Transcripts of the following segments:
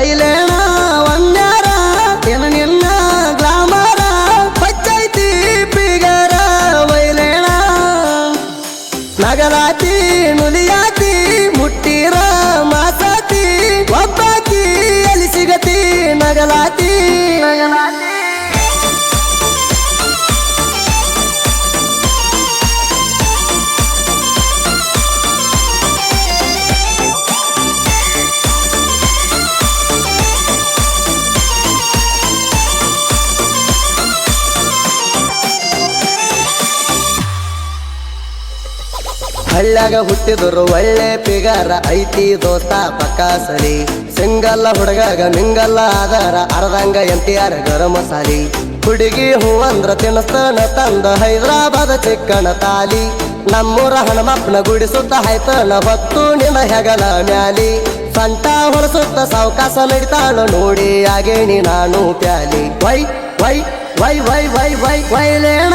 ವೈಲೇಣ ಹಳ್ಳ್ಯಾಗ ಹುಟ್ಟಿದ್ರು ಒಳ್ಳೆ ಪಿಗಾರ ಐತಿ ದೋಸ್ತ ಪಕ್ಕ ಸರಿ ಸಿಂಗಲ್ಲ ಹುಡುಗಾಗ ಮಿಂಗಲ್ಲ ಆಧಾರ ಅರ್ಧಂಗ ಎಂಟಿಯಾರ ಗರಮ ಸಾರಿ ಹುಡುಗಿ ಹೂ ಅಂದ್ರ ತಿನ್ನಿಸ್ತಾನ ತಂದ ಹೈದರಾಬಾದ ಚಿಕ್ಕಣ ತಾಲಿ. ನಮ್ಮೂರ ಹನುಮಪ್ಪನ ಗುಡಿಸುತ್ತ ಹಾಯ್ತನ ಹೊತ್ತು ನಿನ್ನ ಹೆಗಲ ಮ್ಯಾಲಿ. ಸಂಟ ಹೊರಸುತ್ತ ಸಾವಕಾಶ ನಡಿತಾಳು ನೋಡಿ ಆಗೇಣಿ ನಾನು ಪ್ಯಾಲಿ. ವೈ ವೈ ವೈ ವೈ ವೈ ವೈ ವೈಲೇಣ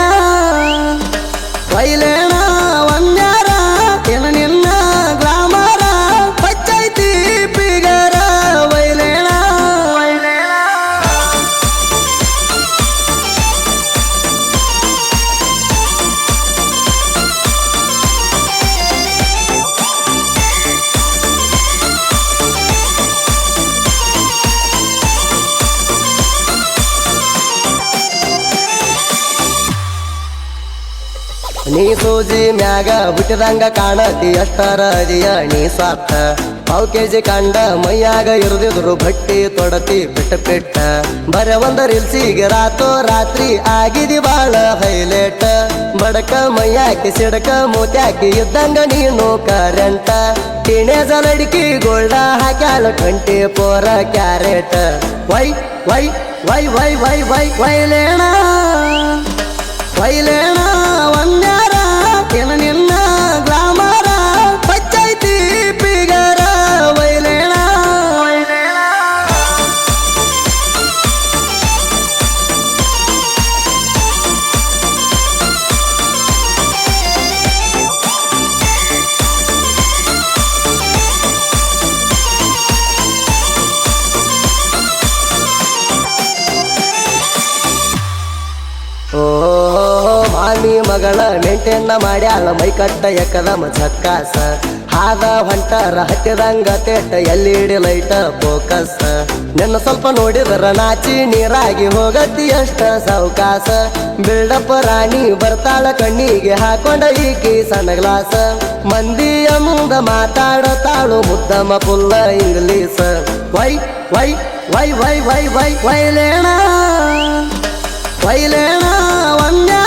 ವೈಲೇಣ ನೀ ಸೂಜಿ ಮ್ಯಾಗ ಹುಟ್ಟಿದಂಗ ಕಾಣತಿ ಅಷ್ಟರ ಅದಿಯ ನೀ ಸ್ವಾರ್ಥ. ಪಾವ್ ಕೆಜಿ ಕಂಡ ಮೈಯಾಗ ಇರದಿದ್ರು ಬಟ್ಟಿ ತೊಡತಿ ಬಿಟ್ಟ ಬಿಟ್ಟ ಬರ ಒಂದ ರಿಲ್ಸಿಗೆ ರಾತೋ ರಾತ್ರಿ ಆಗಿದಿ ಬಾಳ ಹೈಲೈಟ್. ಬಡಕ ಮೈಯಾಕಿ ಸಿಡಕ ಮೂತ್ಯಾಕಿ ಇದ್ದಂಗ ನೀನು ಕರೆಂಟ ಕಿಣೆ ಜಲಡಿಕಿ ಗೋಲ್ಡ ಹಾಕ್ಯಾಲ ಟ್ವೆಂಟಿ ಪೋರ ಕ್ಯಾರೆಟ್. ವೈ ವೈ ವೈ ವೈ ವೈ ವೈ ವೈಲೇಣ ವೈಲೇಣ ಒಂದ್ಯಾರ ಓ ಮಾಮಿ ಮಗಳ ನೆಂಟೆನ್ನ ಮಾಡ್ಯಾಳ ಮೈ ಕಟ್ಟ ಎಕದಮ ಝಕ್ಕಾಸ. ಹಾದ ಹೊಂಟರ ಹತ್ತಿದಂಗ ತೇಟ ಎಲ್ಲಿಡಿ ಲೈಟ ಫೋಕಸ್. ನಿನ್ನ ಸ್ವಲ್ಪ ನೋಡಿದ್ರ ನಾಚಿ ನೀರಾಗಿ ಹೋಗತಿ ಅಷ್ಟ ಸಾವಕಾಸ. ಬಿಲ್ಡಪ್ಪ ರಾಣಿ ಬರ್ತಾಳ ಕಣ್ಣಿಗೆ ಹಾಕೊಂಡ ಈಕಿ ಸಣ್ಣ ಗ್ಲಾಸ. ಮಂದಿ ಮುಂದ ಮಾತಾಡತಾಳು ಮುದ್ದಮ ಪುಲ್ಲ ಇಂಗ್ಲೀಷ್ ವೈ ವೈ ವೈ ವೈ ವೈ ವೈ ವೈಲೇಣ வயலேனா வந்தா